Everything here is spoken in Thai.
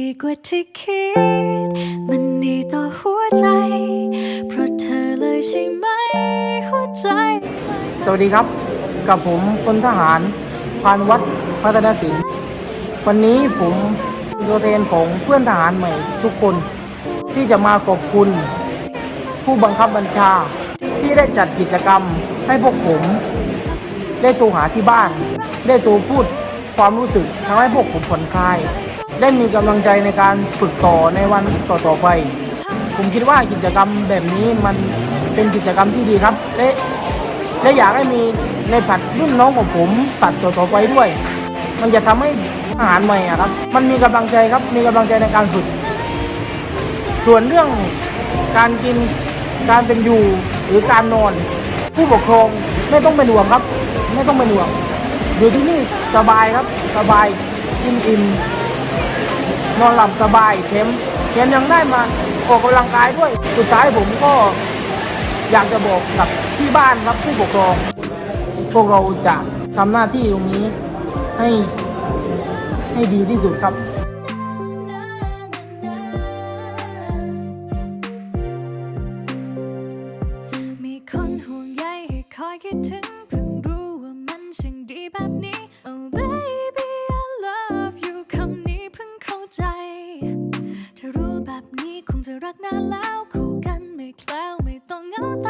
ดีกว่าที่คิด มันดีต่อหัวใจ เพราะเธอเลยใช่ไหม หัวใจ สวัสดีครับ กับผมพลทหารพานวัดพัฒนศิลป์วันนี้ผมตัวแทนของเพื่อนทหารใหม่ทุกคน ที่จะมาขอบคุณ ผู้บังคับบัญชา ที่ได้จัดกิจกรรมให้พวกผม ได้ตัวหาที่บ้าน ได้ตัวพูดความรู้สึกทำให้พวกผมผ่อนคลาย ได้มีกำลังใจในการฝึกต่อในวันต่อๆไป ผมคิดว่ากิจกรรมแบบนี้มันเป็นกิจกรรมที่ดีครับ และและอยากให้มีในผัดรุ่นน้องของผมผัดต่อๆไปด้วย มันจะทำให้อาหารใหม่ครับ มันมีกำลังใจครับ มีกำลังใจในการฝึก ส่วนเรื่องการกินการเป็นอยู่หรือการนอน ผู้ปกครองไม่ต้องเป็นห่วงครับ ไม่ต้องเป็นห่วงอยู่ที่นี่สบายครับสบายกินอิ่ม นอนหลับสบายเข้มเข้มยังได้มาออกกำลังกายด้วย สุดท้ายผมก็อยากจะบอกกับที่บ้านครับผู้ปกครอง พวกเราจะทำหน้าที่ตรงนี้ให้ให้ดีที่สุดครับมีคนห่วงใยให้คอยคิดถึง จะรักนานแล้วคู่กันไม่แคล้วไม่ต้องเหงาตา